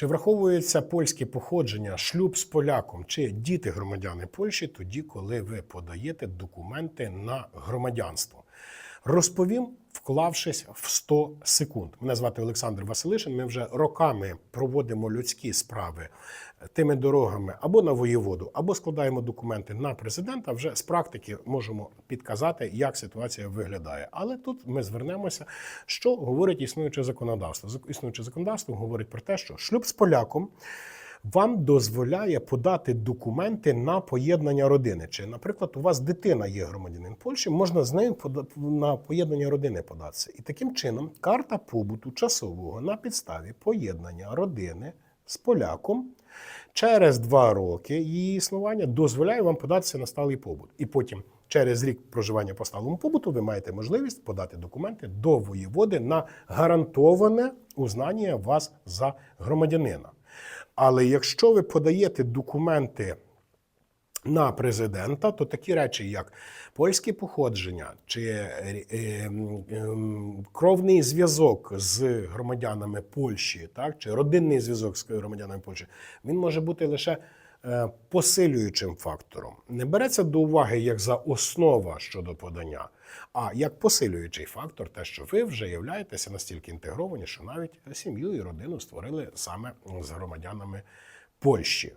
Чи враховується польське походження, шлюб з поляком чи діти громадяни Польщі тоді, коли ви подаєте документи на громадянство? Розповім, вклавшись в 100 секунд. Мене звати Олександр Василишин. Ми вже роками проводимо людські справи тими дорогами або на воєводу, або складаємо документи на президента. Вже з практики можемо підказати, як ситуація виглядає. Але тут ми звернемося, що говорить існуюче законодавство. Зак- Існуюче законодавство говорить про те, що шлюб з поляком вам дозволяє подати документи на поєднання родини. Чи, наприклад, у вас дитина є громадянин Польщі, можна з нею на поєднання родини податися. І таким чином карта побуту часового на підставі поєднання родини з поляком через два роки її існування дозволяє вам податися на сталий побут. І потім. Через рік проживання по сталому побуту ви маєте можливість подати документи до воєводи на гарантоване узнання вас за громадянина. Але якщо ви подаєте документи на президента, то такі речі, як польське походження чи е, е, ем, кровний зв'язок з громадянами Польщі, так чи родинний зв'язок з громадянами Польщі, він може бути лише посилюючим фактором. Не береться до уваги як за основа щодо подання, а як посилюючий фактор, те, що ви вже являєтеся настільки інтегровані, що навіть сім'ю і родину створили саме з громадянами Польщі.